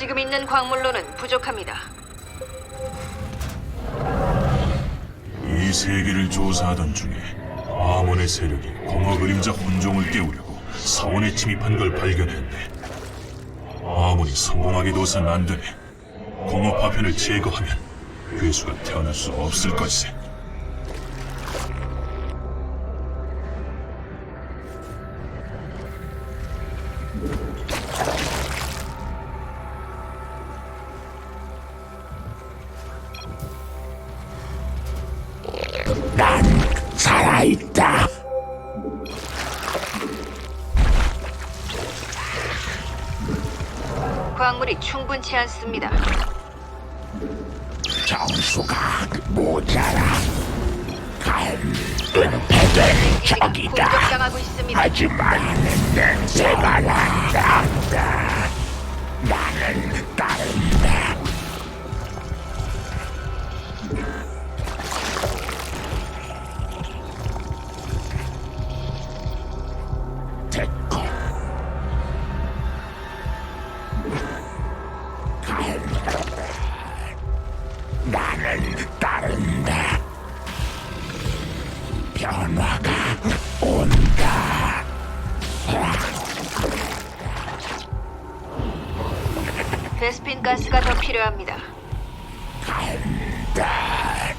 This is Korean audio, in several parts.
지금 있는 광물로는 부족합니다. 이 세계를 조사하던 중에 아몬의 세력이 공허 그림자 혼종을 깨우려고 사원에 침입한 걸 발견했네. 아몬이 성공하게 둬선 안 되네. 공허 파편을 제거하면 괴수가 태어날 수 없을 것이세. 충분치 않습니다. 정수가 모자라. 패된 적이다. 공격당하고 있습니다. 하지만 냄새가 베스핀 가스가 더 필요합니다. 간다.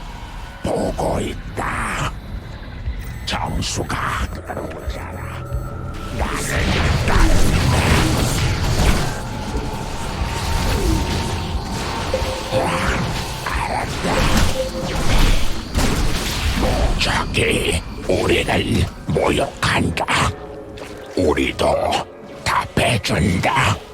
보고 있다. 정수가 모자라. 나는. 저기 우리를 모욕한다. 우리도 답해준다.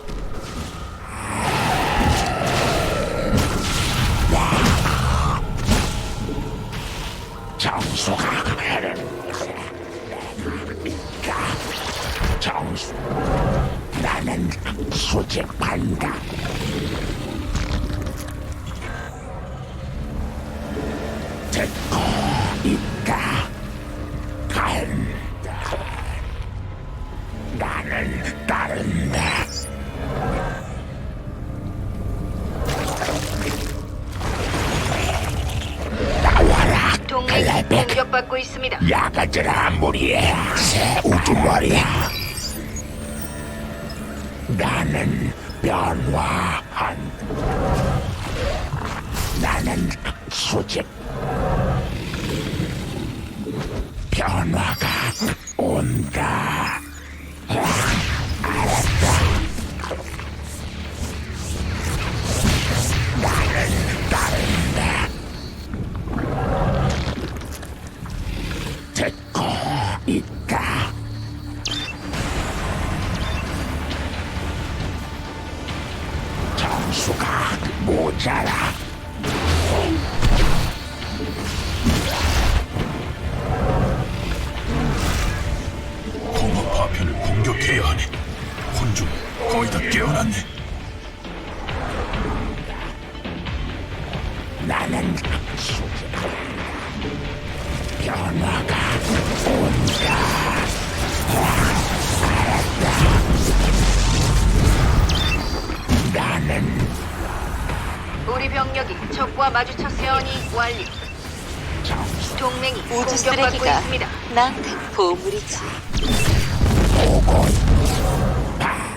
공격받고 있습니다. 야가들아 무리해 새 우두머리야 나는 변화한. 나는 수집 변화가 온다 변화가 온다. 알았다. 나는 우리 병력이 적과 마주쳤으니 완료. 정수 동맹이 우주 공격받고 쓰레기가 있습니다. 나한테 보물이지. 보고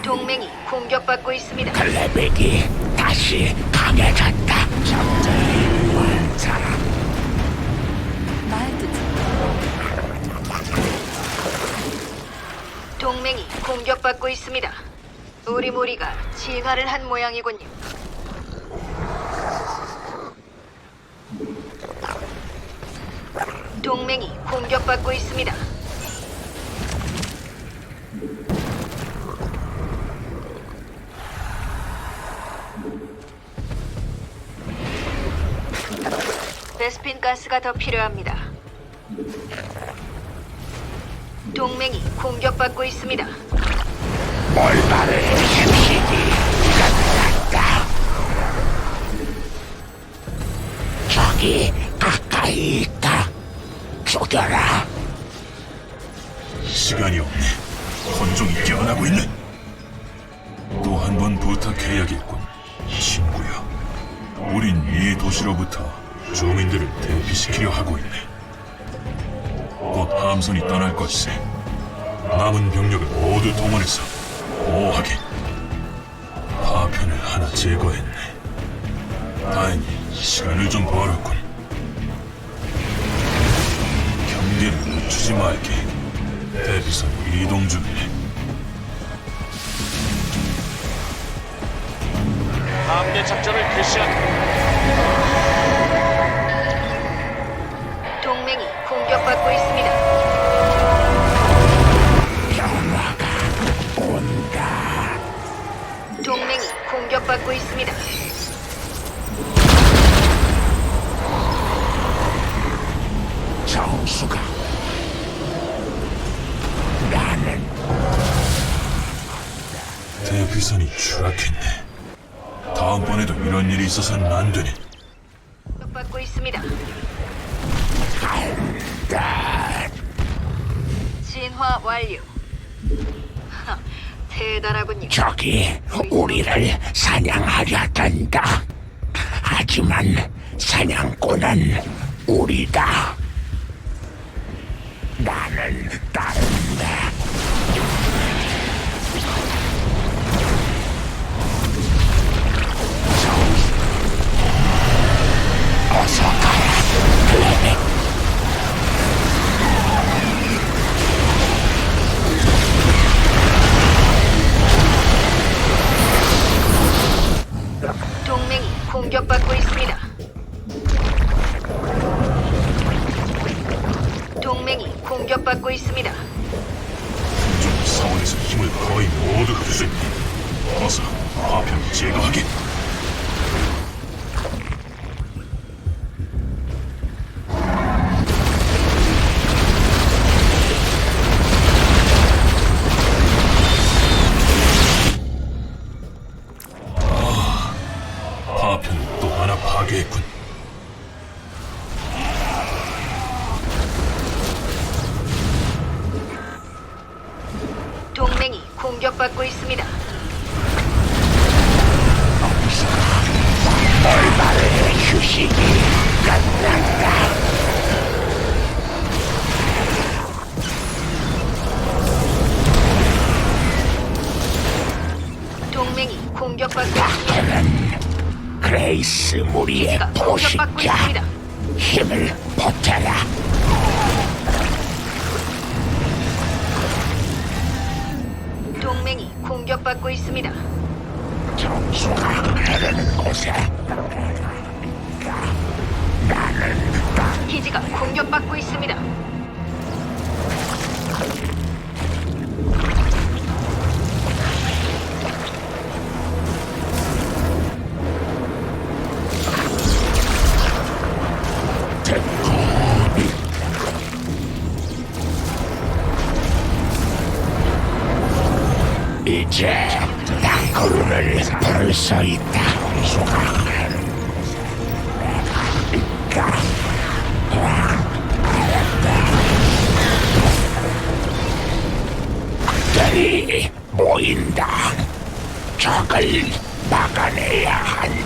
동맹이 공격받고 있습니다. 클레백이 다시 강해졌다. 동맹이 공격받고 있습니다. 우리 무리가 진화를 한 모양이군요. 동맹이 공격받고 있습니다. 베스핀 가스가 더 필요합니다. 동맹이 공격받고 있습니다. 몰바를 힘식이 끝났다. 저기 가까이 있다. 죽여라. 시간이 없네. 혼종이 깨어나고 있네. 또 한 번 부탁해야겠군. 친구야. 우린 이 도시로부터 주민들을 대피시키려 하고 있네. 곧 함선이 떠날 것이세. 남은 병력을 모두 동원해서 보호하게. 파편을 하나 제거했네. 다행히 시간을 좀 벌었군. 경계를 늦추지 말게. 대피선 이동 중이네. 함대 작전을 개시한 동 공격받고 있습니다. 변화가 온다. 동맹이 공격받고 있습니다. 정수가 나는 대피선이 추락했네. 다음번에도 이런 일이 있어서는 안 되니. 대단하군요. 적이 우리를 사냥하려단다. 하지만 사냥꾼은 우리다. 나는 따른다. 어서 파괴했군. 동맹이 공격받고 있습니다. 동맹이 공격받고 있습니다. 그레이스 무리의 기지가 공격받고 포식자. 있습니다. 힘을 보태라. 동맹이 공격받고 있습니다. 정수가 흐르는 곳에 나는 딱 기지가 공격받고 있습니다. 이제 땅굴을 부를 수 있다. 그들이 모인다. 적을 막아내야 한다.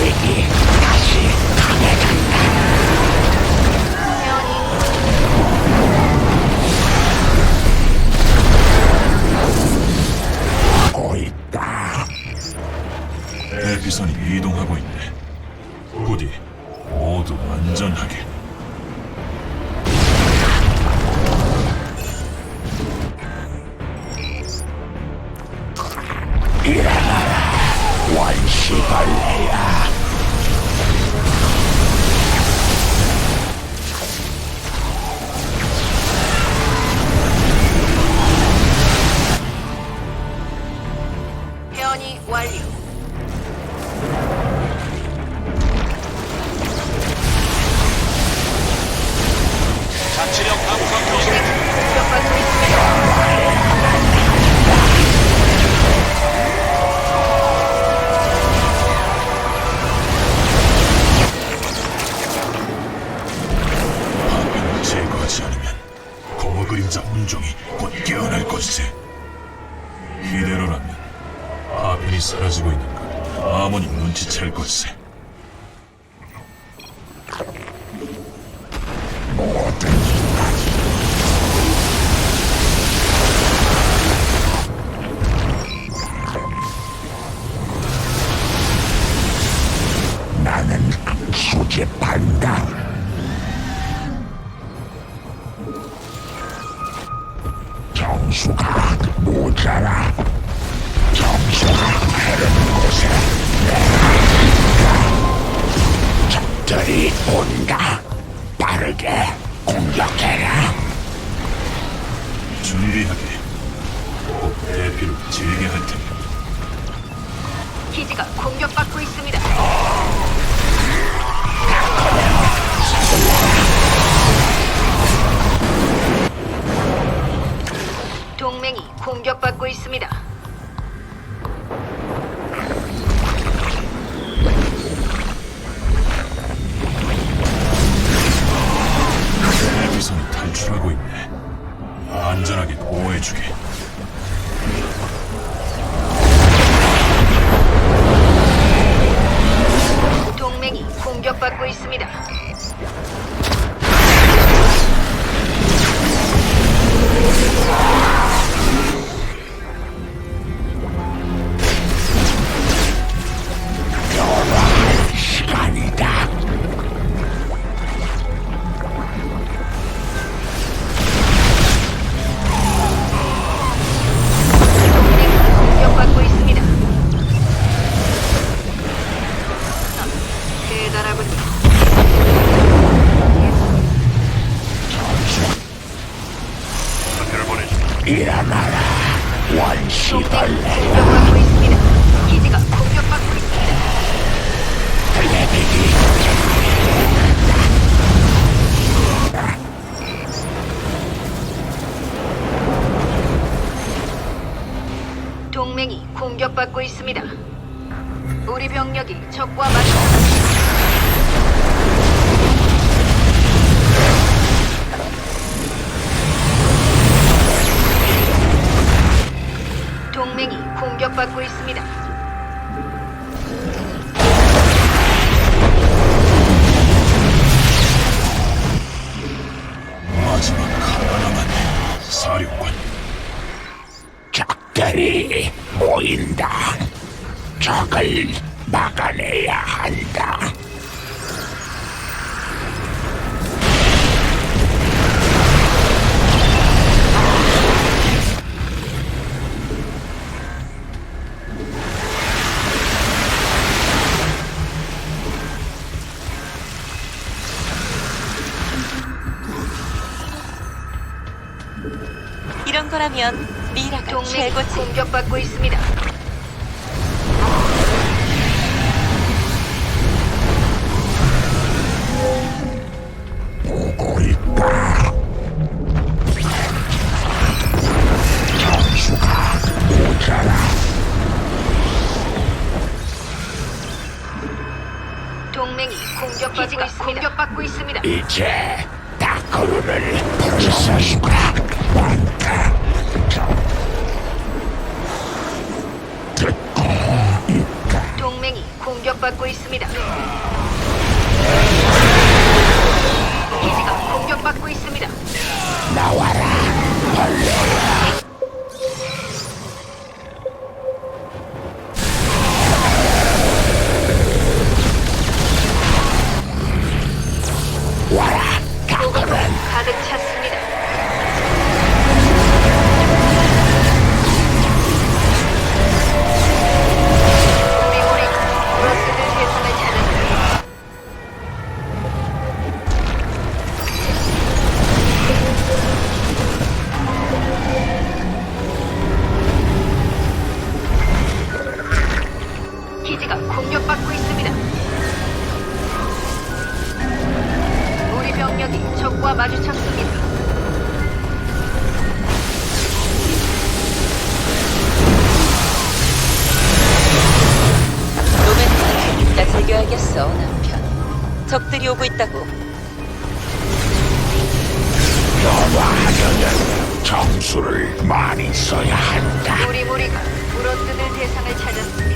레 사라지고 있는 걸 아무니 눈치챌 것이지. 모든 나는 수집한다. 정수가 모자라. 적들이 온다. 빠르게 공격해라. 준비하게. 곧 대피를 지르게 할 테니. 기지가 공격받고 있습니다. 일어나라. 원시벌레. 동맹이 공격받고 있습니다. 우리 병력이 적과 맞서 공격받고 있습니다. 마지막 하나 남았네. 사령관. 적들이 모인다. 적을 막아내야 한다. 거라면 미라가 동맹이 최고지. 공격받고 있습니다. 보고 있다. 정수가 모자라. 동맹이 공격받고 있습니다. 공격받고 있습니다. 이제 다크루를 많 공격받고 있습니다. 기지가 공격받고 있습니다. 나와라. 벌레야. 병력이 적과 마주쳤습니다. 로맨틱 이따 즐겨야겠어, 남편. 적들이 오고 있다고. 변화하려는 정수를 많이 써야 한다. 우리 무리가 물어뜯을 대상을 찾았습니다.